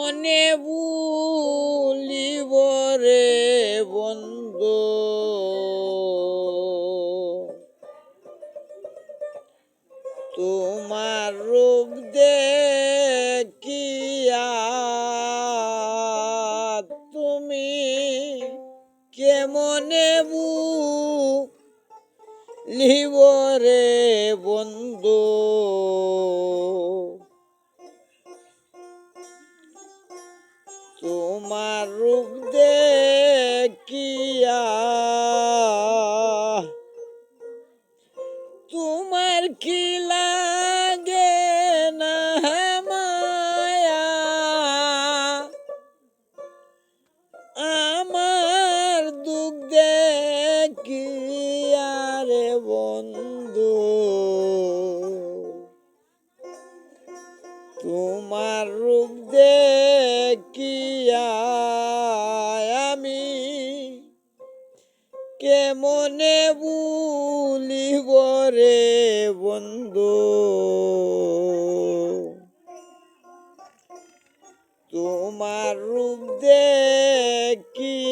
মনে ভুলিব রে বন্ধু। তোমার রূপ দেখিয়া তুমি কেমনে লিব রে বন্ধু? তোমার রূপ দেখিয়া তোমার কি লাগে না মায়া? আমার দুঃখ দেখিয়া রে বন্ধু? তোমার রূপ দেখিয়া আমি কেমনে ভুলিব রে বন্ধু? তোমার রূপ দেখিয়া